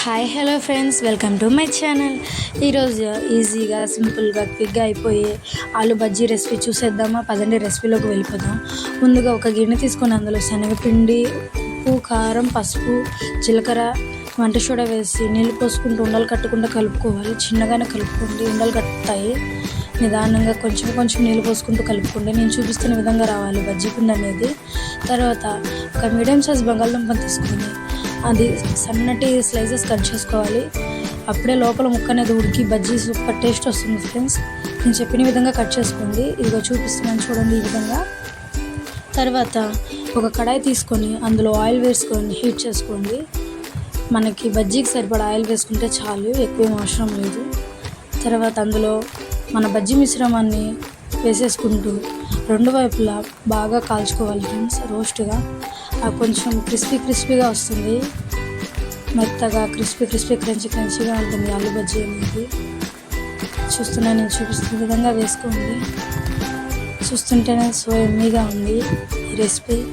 Hi hello friends welcome to my channel ఈరోజు ఈజీగా సింపుల్గా క్విక్గా అయిపోయే ఆలు బజ్జీ రెసిపీ చూసేద్దామా? పదండి రెసిపీలోకి వెళ్ళిపోదాం. ముందుగా ఒక గిన్నె తీసుకొని అందులో శనగపిండి ఉప్పు కారం పసుపు జీలకర్ర వంట సోడా వేసి నీళ్ళు పోసుకుంటూ ఉండలు కట్టకుండా కలుపుకోవాలి. చిన్నగానే కలుపుకోండి. ఉండలు కట్టుతాయి నిదానంగా కొంచెం కొంచెం నీళ్ళు పోసుకుంటూ కలుపుకోండి. నేను చూపిస్తున్న విధంగా రావాలి బజ్జీ పిండి అనేది. తర్వాత ఒక మీడియం సైజ్ బంగాళదుంపని తీసుకుని అది సన్నటి స్లైసెస్ కట్ చేసుకోవాలి. అప్పుడే లోపల ముక్క అనేది ఉడికి బజ్జీ సూపర్ టేస్ట్ వస్తుంది ఫ్రెండ్స్ నేను చెప్పిన విధంగా కట్ చేసుకోండి. ఇదిగో చూపిస్తున్నాను చూడండి ఈ విధంగా. తర్వాత ఒక కడాయి తీసుకొని అందులో ఆయిల్ వేసుకొని హీట్ చేసుకోండి. మనకి బజ్జీకి సరిపడా ఆయిల్ వేసుకుంటే చాలు ఎక్కువ అవసరం లేదు. తర్వాత అందులో మన బజ్జీ మిశ్రమాన్ని వేసేసుకుంటూ రెండు వైపులా బాగా కాల్చుకోవాలి ఫ్రెండ్స్ రోస్ట్గా ఆ కొంచెం క్రిస్పీ క్రిస్పీగా వస్తుంది. మెత్తగా క్రిస్పీ క్రిస్పీ క్రంచి క్రంచీగా ఉంటుంది ఆలు బజ్జీ అనేది. చూస్తున్నా నేను చూపిస్తున్న విధంగా వేసుకోండి. చూస్తుంటేనే సో ఎమ్మీగా ఉంది ఈ రెసిపీ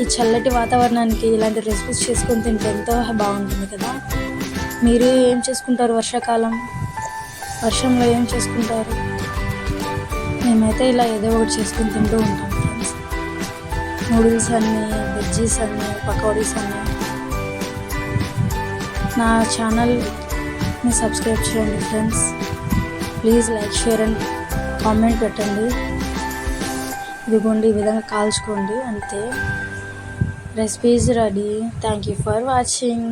ఈ చల్లటి వాతావరణానికి ఇలాంటి రెసిపీస్ చేసుకొని తింటే ఎంతో బాగుంటుంది కదా. మీరు ఏం చేసుకుంటారు వర్షాకాలం? వర్షంలో ఏం చేసుకుంటారు? మేమైతే ఇలా ఏదో ఒకటి చేసుకొని తింటూ ఉంటాం ఫ్రెండ్స్ నూడిల్స్ అన్నీ వెజ్జీస్ అన్నీ పకోడీస్ అన్నీ. నా ఛానల్ని సబ్స్క్రైబ్ చేయండి friends please like share and comment పెట్టండి. ఇదిగోండి ఈ విధంగా కాల్చుకోండి. అంతే. Recipes ready thank you for watching